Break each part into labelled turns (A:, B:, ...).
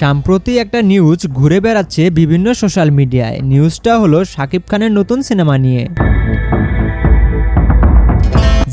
A: সাম্প্রতি একটা নিউজ ঘুরে বেড়াচ্ছে বিভিন্ন সোশ্যাল মিডিয়ায়। নিউজটা হলো শাকিব খানের নতুন সিনেমা নিয়ে।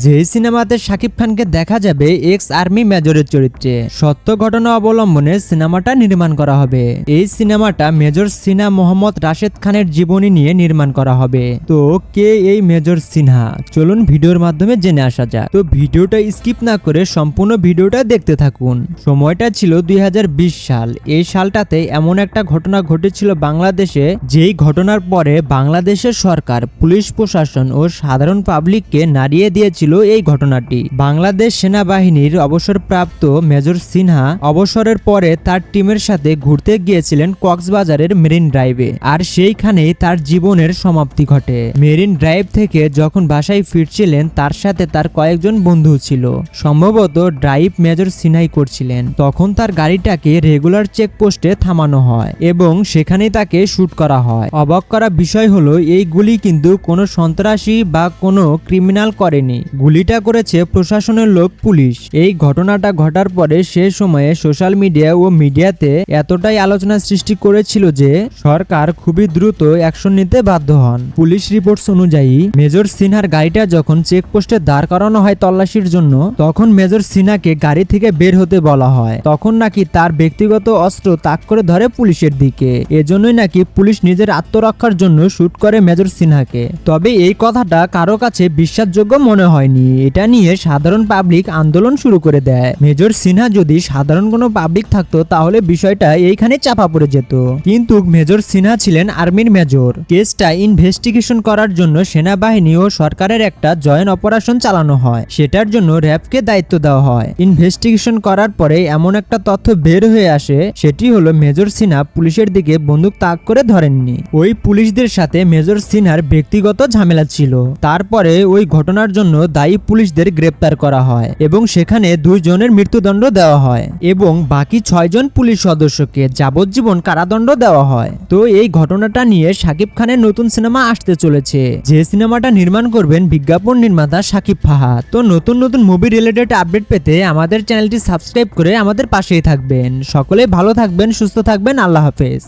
A: যে সিনেমাতে শাকিব খানকে দেখা যাবে এক্স আর্মি মেজরের চরিত্রে। সত্য ঘটনা অবলম্বনে সিনেমাটা নির্মাণ করা হবে। এই সিনেমাটা মেজর সিনহা মোহাম্মদ রাশেদ খানের জীবনী নিয়ে নির্মাণ করা হবে। তো কে এই মেজর সিনহা? চলুন ভিডিওর মাধ্যমে জেনে আসা যাক। তো ভিডিওটা স্কিপ না করে সম্পূর্ণ ভিডিওটা দেখতে থাকুন। সময়টা ছিল দুই হাজার বিশ সাল। এই সালটাতে এমন একটা ঘটনা ঘটেছিল বাংলাদেশে, যেই ঘটনার পরে বাংলাদেশের সরকার, পুলিশ প্রশাসন ও সাধারণ পাবলিককে নাড়িয়ে দিয়েছিল এই ঘটনাটি। বাংলাদেশ সেনাবাহিনীর অবসরপ্রাপ্ত মেজর সিনহা অবসরের পরে তার টিমের সাথে ঘুরতে গিয়েছিলেন কক্সবাজারের মেরিন ড্রাইভে। আর সেইখানেই তার জীবনের সমাপ্তি ঘটে। মেরিন ড্রাইভ থেকে যখন বাসায় ফিরছিলেন, তার সাথে তার কয়েকজন বন্ধু ছিল। সম্ভবত ড্রাইভ মেজর সিনহাই করছিলেন। তখন তার গাড়িটাকে রেগুলার চেকপোস্টে থামানো হয় এবং সেখানেই তাকে শ্যুট করা হয়। অবাক করা বিষয় হলো, এই গুলি কিন্তু কোনো সন্ত্রাসী বা কোনো ক্রিমিনাল করেনি। গুলিটা করেছে প্রশাসনের লোক পুলিশ। এই ঘটনাটা ঘটার পরে সে সময়ে সোশ্যাল মিডিয়া ও মিডিয়াতে এতটাই আলোচনা সৃষ্টি করেছিল যে সরকার খুবই দ্রুত অ্যাকশন নিতে বাধ্য হন। পুলিশ রিপোর্টস অনুযায়ী, মেজর সিনহার গাড়িটা যখন চেকপোস্টে দাঁড় করানো হয় তল্লাশির জন্য, তখন মেজর সিনহাকে গাড়ি থেকে বের হতে বলা হয়। তখন নাকি তার ব্যক্তিগত অস্ত্র তাক করে ধরে পুলিশের দিকে। এজন্যই নাকি পুলিশ নিজের আত্মরক্ষার জন্য শুট করে মেজর সিনহাকে। তবে এই কথাটা কারও কাছে বিশ্বাসযোগ্য মনে হয়নি। এটা নিয়ে সাধারণ পাবলিক আন্দোলন শুরু করে দেয়। মেজর সিনহা যদি সাধারণ কোনো পাবলিক থাকতো, তাহলে বিষয়টা এইখানে চাপা পড়ে যেত। কিন্তু মেজর সিনহা ছিলেন আর্মির মেজর। কেসটা ইনভেস্টিগেশন করার জন্য সেনাবাহিনী ও সরকারের একটা জয়েন্ট অপারেশন চালানো হয়। সেটার জন্য র্যাবকে দায়িত্ব দেওয়া হয়। ইনভেস্টিগেশন করার পরে এমন একটা তথ্য বের হয়ে আসে, সেটি হলো মেজর সিনহা পুলিশের দিকে বন্দুক তাক করে ধরেননি। ওই পুলিশদের সাথে মেজর সিনহার ব্যক্তিগত ঝামেলা ছিল। তারপরে ওই ঘটনার জন্য দায়ী পুলিশদের গ্রেপ্তার করা হয় এবং সেখানে দুইজনের মৃত্যুদণ্ড দেওয়া হয় এবং বাকি ছয়জন পুলিশ সদস্যকে যাবজ্জীবন কারাদণ্ড দেওয়া হয়। তো এই ঘটনাটা নিয়ে শাকিব খানের নতুন সিনেমা আসতে চলেছে। যে সিনেমাটা নির্মাণ করবেন বিজ্ঞাপন নির্মাতা শাকিব ফাহা। তো নতুন নতুন মুভি রিলেটেড আপডেট পেতে আমাদের চ্যানেলটি সাবস্ক্রাইব করে আমাদের পাশেই থাকবেন। সকলে ভালো থাকবেন, সুস্থ থাকবেন, আল্লাহ হাফেজ।